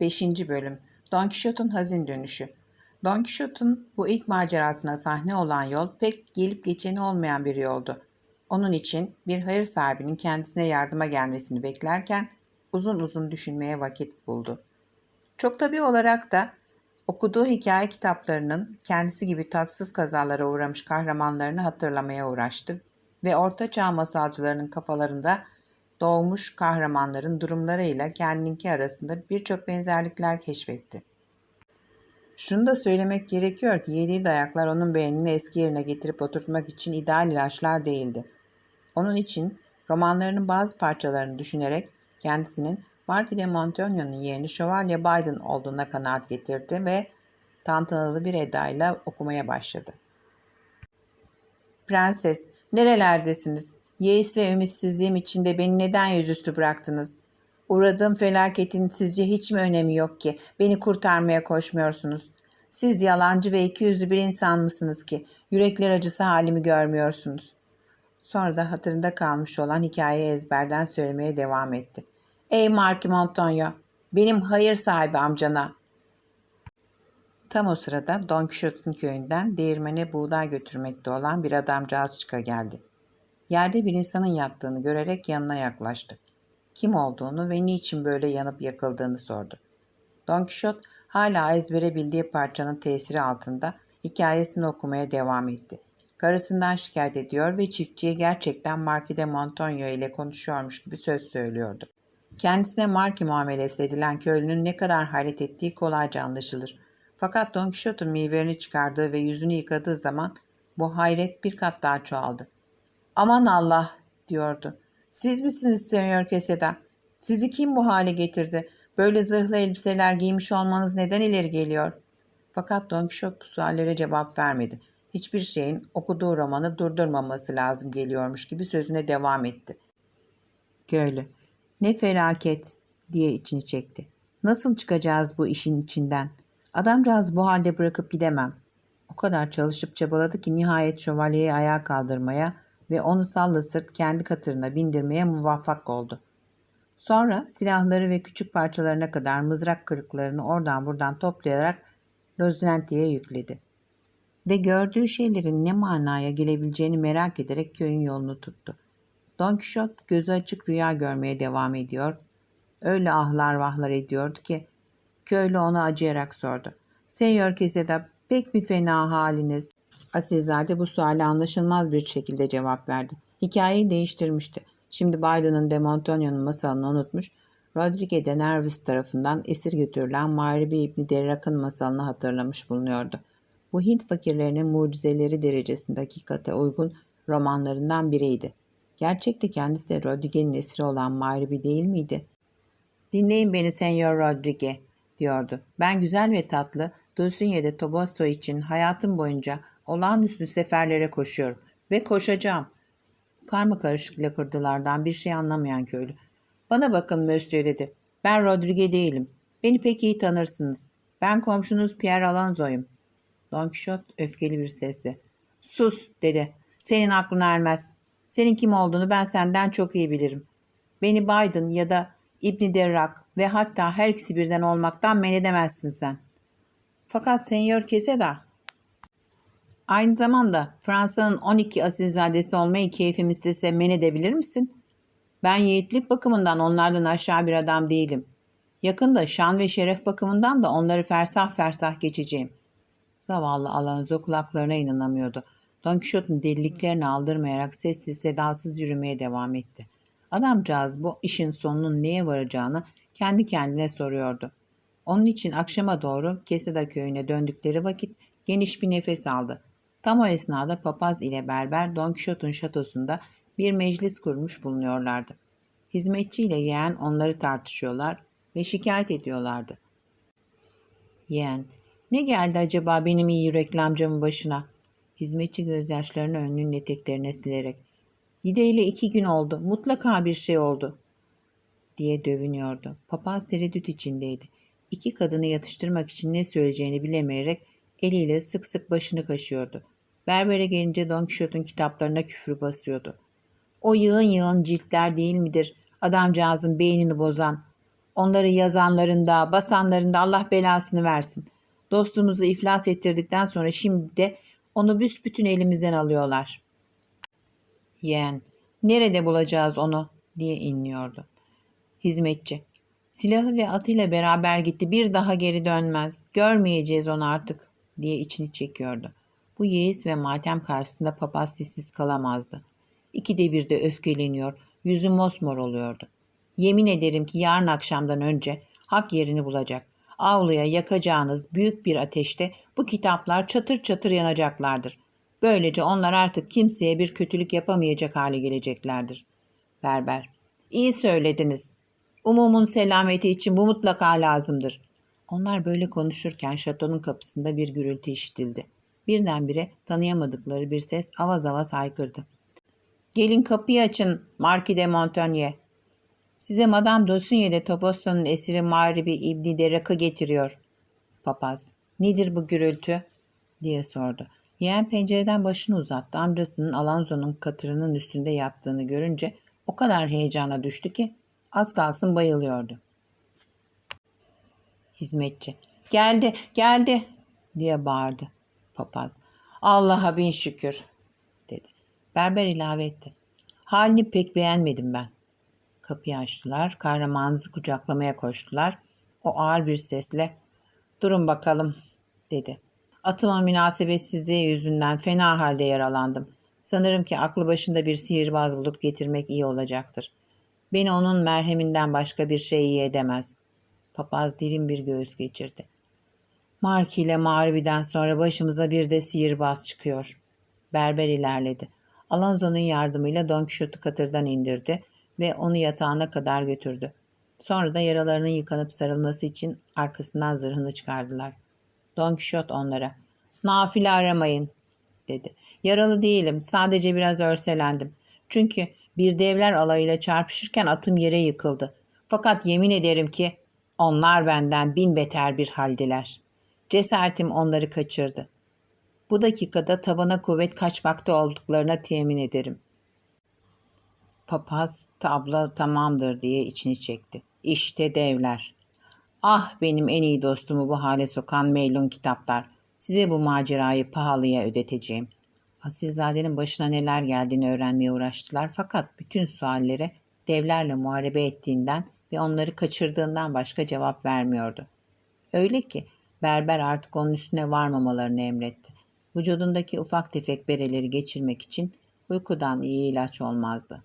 5. Bölüm Don Quixote'un hazin dönüşü Don Quixote'un bu ilk macerasına sahne olan yol pek gelip geçeni olmayan bir yoldu. Onun için bir hayır sahibinin kendisine yardıma gelmesini beklerken uzun uzun düşünmeye vakit buldu. Çok tabii olarak da okuduğu hikaye kitaplarının kendisi gibi tatsız kazalara uğramış kahramanlarını hatırlamaya uğraştı ve Orta Çağ masalcılarının kafalarında doğmuş kahramanların durumlarıyla kendininki arasında birçok benzerlikler keşfetti. Şunu da söylemek gerekiyor ki yediği dayaklar onun beynini eski yerine getirip oturtmak için ideal ilaçlar değildi. Onun için romanlarının bazı parçalarını düşünerek kendisinin Marquis de Montagnon'un yerini Şövalye Biden olduğuna kanaat getirdi ve tantanalı bir edayla okumaya başladı. Prenses, nerelerdesiniz? Yeis ve ümitsizliğim içinde beni neden yüzüstü bıraktınız? Uğradığım felaketin sizce hiç mi önemi yok ki? Beni kurtarmaya koşmuyorsunuz. Siz yalancı ve ikiyüzlü bir insan mısınız ki yürekler acısı halimi görmüyorsunuz? Sonra da hatırında kalmış olan hikayeyi ezberden söylemeye devam etti. Ey Marky Montonio, benim hayır sahibi amcana. Tam o sırada Don Quixote'un köyünden değirmene buğday götürmekte olan bir adamcağız çıka geldi. Yerde bir insanın yattığını görerek yanına yaklaştı. Kim olduğunu ve niçin böyle yanıp yakıldığını sordu. Don Quixote hala ezbere bildiği parçanın tesiri altında hikayesini okumaya devam etti. Karısından şikayet ediyor ve çiftçiye gerçekten Marquis de Montonio ile konuşuyormuş gibi söz söylüyordu. Kendisine Marquis muamelesi edilen köylünün ne kadar hayret ettiği kolayca anlaşılır. Fakat Don Quixote'un meyvelerini çıkardığı ve yüzünü yıkadığı zaman bu hayret bir kat daha çoğaldı. Aman Allah diyordu. Siz misiniz Senyor Keseda? Sizi kim bu hale getirdi? Böyle zırhlı elbiseler giymiş olmanız neden ileri geliyor? Fakat Don Quixote bu suallere cevap vermedi. Hiçbir şeyin okuduğu romanı durdurmaması lazım geliyormuş gibi sözüne devam etti. Köylü, ne felaket diye içini çekti. Nasıl çıkacağız bu işin içinden? Adamcağız bu halde bırakıp gidemem. O kadar çalışıp çabaladı ki nihayet şövalyeyi ayağa kaldırmaya ve onu salla sırt kendi katırına bindirmeye muvaffak oldu. Sonra silahları ve küçük parçalarına kadar mızrak kırıklarını oradan buradan toplayarak Rozinante'ye yükledi. Ve gördüğü şeylerin ne manaya gelebileceğini merak ederek köyün yolunu tuttu. Don Quixote gözü açık rüya görmeye devam ediyor. Öyle ahlar vahlar ediyordu ki köylü ona acıyarak sordu. Senyor Keseda pek mi fena haliniz? Asilzade bu suale anlaşılmaz bir şekilde cevap verdi. Hikayeyi değiştirmişti. Şimdi Biden'ın de Montagnon'un masalını unutmuş, Rodrigue de Nervis tarafından esir götürülen Mağribi İbni Derrak'ın masalını hatırlamış bulunuyordu. Bu Hint fakirlerinin mucizeleri derecesinde hakikate uygun romanlarından biriydi. Gerçekte kendisi de Rodrigue'nin esiri olan Mağribi değil miydi? Dinleyin beni Senyor Rodrigue, diyordu. Ben güzel ve tatlı Dulcine'de Toboso için hayatım boyunca olağanüstü seferlere koşuyorum ve koşacağım. Karma karışık lakırdılardan bir şey anlamayan köylü. Bana bakın Mösyö dedi. Ben Rodrigue değilim. Beni pek iyi tanırsınız. Ben komşunuz Pierre Alonzo'yum. Don Quixote öfkeli bir sesle. Sus dedi. Senin aklına ermez. Senin kim olduğunu ben senden çok iyi bilirim. Beni Biden ya da İbni Derrak ve hatta her ikisi birden olmaktan men edemezsin sen. Fakat Senyor Keseda Aynı zamanda Fransa'nın 12 asilzadesi olmayı keyfim istese men edebilir misin? Ben yiğitlik bakımından onlardan aşağı bir adam değilim. Yakında şan ve şeref bakımından da onları fersah fersah geçeceğim. Zavallı Alonso kulaklarına inanamıyordu. Don Quixote'un deliliklerini aldırmayarak sessiz sedasız yürümeye devam etti. Adamcağız bu işin sonunun neye varacağını kendi kendine soruyordu. Onun için akşama doğru Keseda köyüne döndükleri vakit geniş bir nefes aldı. Tam o esnada papaz ile berber Don Quixote'un şatosunda bir meclis kurmuş bulunuyorlardı. Hizmetçi ile yeğen onları tartışıyorlar ve şikayet ediyorlardı. Yeğen, ne geldi acaba benim iyi yürekli amcamın başına? Hizmetçi gözyaşlarını önünün eteklerine silerek. Gideyle iki gün oldu, mutlaka bir şey oldu, diye dövünüyordu. Papaz tereddüt içindeydi. İki kadını yatıştırmak için ne söyleyeceğini bilemeyerek eliyle sık sık başını kaşıyordu. Berbere gelince Don Quixote'un kitaplarına küfür basıyordu. O yığın yığın ciltler değil midir adamcağızın beynini bozan? Onları yazanların da basanların da Allah belasını versin. Dostumuzu iflas ettirdikten sonra şimdi de onu büsbütün elimizden alıyorlar. Yeğen, nerede bulacağız onu diye inliyordu. Hizmetçi, silahı ve atıyla beraber gitti bir daha geri dönmez. Görmeyeceğiz onu artık diye içini çekiyordu. Bu yeis ve matem karşısında papaz sessiz kalamazdı. İkide bir de öfkeleniyor, yüzü mosmor oluyordu. Yemin ederim ki yarın akşamdan önce hak yerini bulacak. Avluya yakacağınız büyük bir ateşte bu kitaplar çatır çatır yanacaklardır. Böylece onlar artık kimseye bir kötülük yapamayacak hale geleceklerdir. Berber, iyi söylediniz. Umumun selameti için bu mutlaka lazımdır. Onlar böyle konuşurken şatonun kapısında bir gürültü işitildi. Birdenbire tanıyamadıkları bir ses avaz avaz haykırdı. Gelin kapıyı açın Marquis de Montagnier. Size Madame Dosunier de Toboso'nun esiri Mağribi İbni Derak'ı getiriyor. Papaz, nedir bu gürültü? diye sordu. Yeğen pencereden başını uzattı. Amcasının Alonso'nun katırının üstünde yattığını görünce o kadar heyecana düştü ki az kalsın bayılıyordu. Hizmetçi, geldi, geldi diye bağırdı. Papaz, Allah'a bin şükür dedi. Berber ilave etti. Halini pek beğenmedim ben. Kapıyı açtılar. Kahramanımızı kucaklamaya koştular. O ağır bir sesle durun bakalım dedi. Atıma münasebetsizliği yüzünden fena halde yaralandım. Sanırım ki aklı başında bir sihirbaz bulup getirmek iyi olacaktır. Beni onun merheminden başka bir şey iyi edemez. Papaz derin bir göğüs geçirdi. Marki ile Mağribi'den sonra başımıza bir de sihirbaz çıkıyor. Berber ilerledi. Alonso'nun yardımıyla Don Quixote'u katırdan indirdi ve onu yatağına kadar götürdü. Sonra da yaralarının yıkanıp sarılması için arkasından zırhını çıkardılar. Don Quixote onlara, nafile aramayın, dedi. Yaralı değilim, sadece biraz örselendim. Çünkü bir devler alayıyla çarpışırken atım yere yıkıldı. Fakat yemin ederim ki onlar benden bin beter bir haldiler. Cesaretim onları kaçırdı. Bu dakikada tabana kuvvet kaçmakta olduklarına temin ederim. Papaz tabla tamamdır diye içini çekti. İşte devler. Ah benim en iyi dostumu bu hale sokan meylun kitaplar. Size bu macerayı pahalıya ödeteceğim. Asilzadenin başına neler geldiğini öğrenmeye uğraştılar fakat bütün suallere devlerle muharebe ettiğinden ve onları kaçırdığından başka cevap vermiyordu. Öyle ki berber artık onun üstüne varmamalarını emretti. Vücudundaki ufak tefek bereleri geçirmek için uykudan iyi ilaç olmazdı.